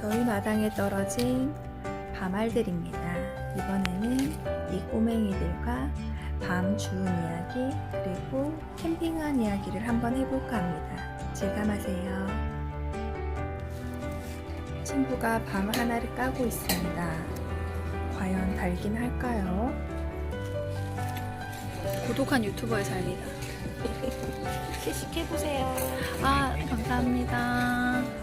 저희 마당에 떨어진 밤알들입니다. 이번에는 이 꼬맹이들과 밤 주운 이야기 그리고 캠핑한 이야기를 한번 해볼까 합니다. 즐감하세요. 친구가 밤 하나를 까고 있습니다. 과연 달긴 할까요? 고독한 유튜버의 삶이다. 시식해보세요. 아, 감사합니다.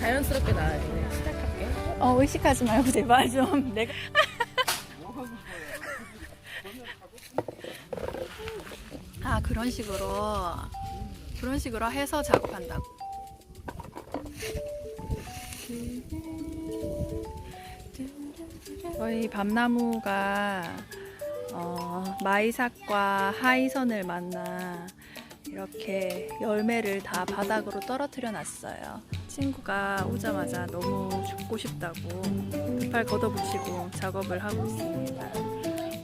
자연스럽게 나와야 돼. 시작할게. 어, 의식하지 말고 제발 좀. 내가. 아, 그런 식으로. 그런 식으로 해서 작업한다고. 저희 밤나무가 어, 마이삭과 하이선을 만나 이렇게 열매를 다 바닥으로 떨어뜨려 놨어요. 친구가 오자마자 너무 죽고 싶다고 급할 걷어붙이고 작업을 하고 있습니다.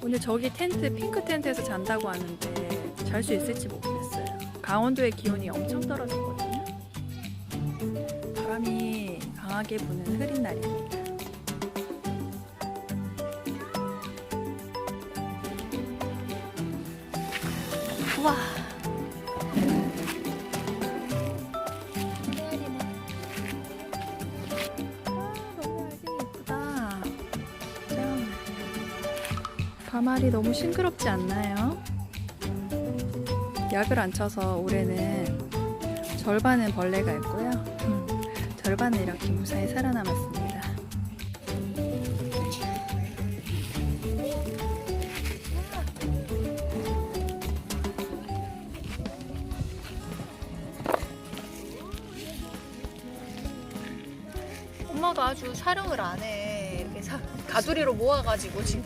오늘 저기 텐트, 핑크 텐트에서 잔다고 하는데 잘 수 있을지 모르겠어요. 강원도의 기온이 엄청 떨어졌거든요. 바람이 강하게 부는 흐린 날입니다. 우와. 밤알이 너무 싱그럽지 않나요? 약을 안 쳐서 올해는 절반은 벌레가 있고요. 음, 절반은 이렇게 무사히 살아남았습니다. 엄마도 아주 촬영을 안 해. 이렇게 사- 가두리로 모아가지고 지금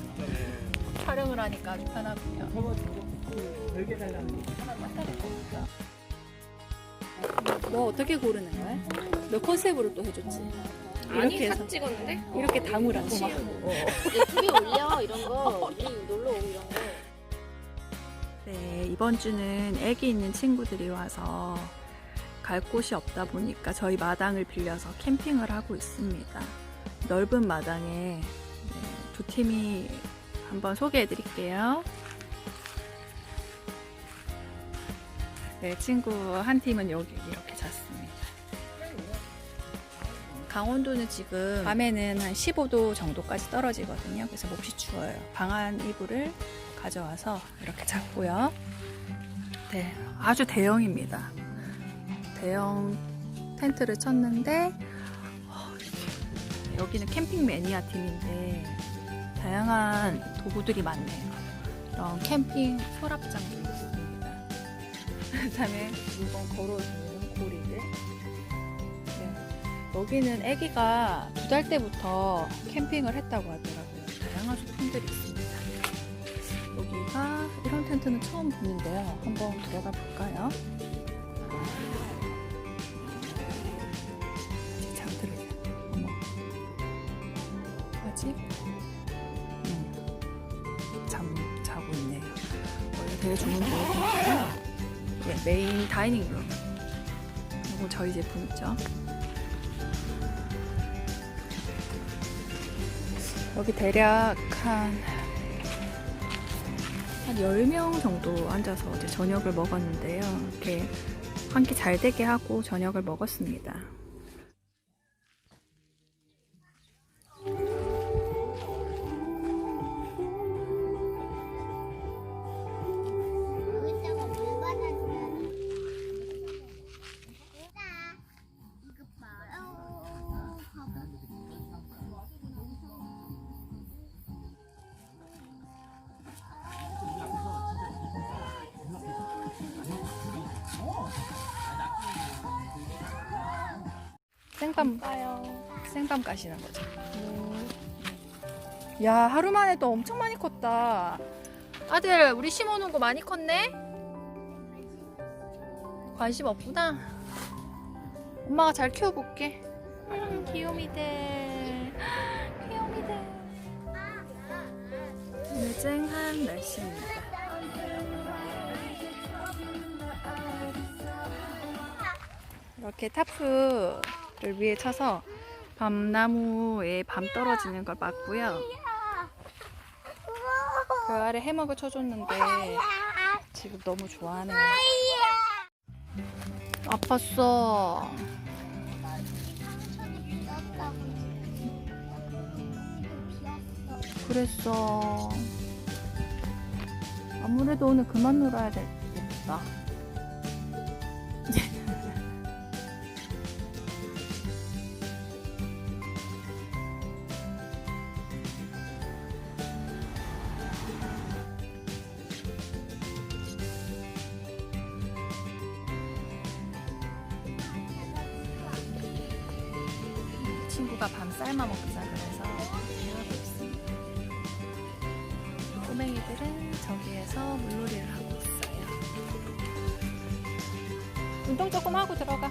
촬영을 하니까 아주 편하군요. 너 어떻게 고르는 거야? 너 컨셉으로 또 해줬지. 아니, 이렇게 해서 사 찍었는데? 이렇게 담으라고 막. 유튜브에 올려, 이런 거. 우리 놀러 오고 이런 거. 네, 이번 주는 애기 있는 친구들이 와서 갈 곳이 없다 보니까 저희 마당을 빌려서 캠핑을 하고 있습니다. 넓은 마당에 네, 두 팀이 한번 소개해 드릴게요. 네, 친구 한 팀은 여기 이렇게 잤습니다. 강원도는 지금 밤에는 한 15도 정도까지 떨어지거든요. 그래서 몹시 추워요. 방한 이불을 가져와서 이렇게 잤고요. 네, 아주 대형입니다. 대형 텐트를 쳤는데 어, 여기는 캠핑 매니아 팀인데 다양한 도구들이 많네요. 이런 캠핑 서랍장도 있습니다. 그다음에 물건 걸어주는 고리들. 네, 여기는 아기가 두 달 때부터 캠핑을 했다고 하더라고요. 다양한 소품들이 있습니다. 여기가 이런 텐트는 처음 보는데요. 한번 들어가 볼까요? 잠들어요. 어머. 아직? 되게 좋은 거예요. 네, 메인 다이닝룸. 그리고 저희 제품이죠. 여기 대략 한 한 10명 정도 앉아서 어제 저녁을 먹었는데요. 이렇게 한 끼 잘 되게 하고 저녁을 먹었습니다. 생밤 생밤 가시는 거죠. 야 하루 만에 또 엄청 많이 컸다. 아들 우리 심어놓은 거 많이 컸네. 관심 없구나. 엄마가 잘 키워볼게. 음, 귀요미들. 귀요미들. 쨍한 날씨입니다. 이렇게 타프 를 위에 쳐서 밤나무에 밤 떨어지는 걸 막고요. 그 아래 해먹을 쳐줬는데 지금 너무 좋아하네요. 아팠어. 그랬어. 아무래도 오늘 그만 놀아야 되겠다. 친구가 밤 삶아 먹자 그래서 하고 있습니다. 꼬맹이들은 저기에서 물놀이를 하고 있어요. 운동 조금 하고 들어가.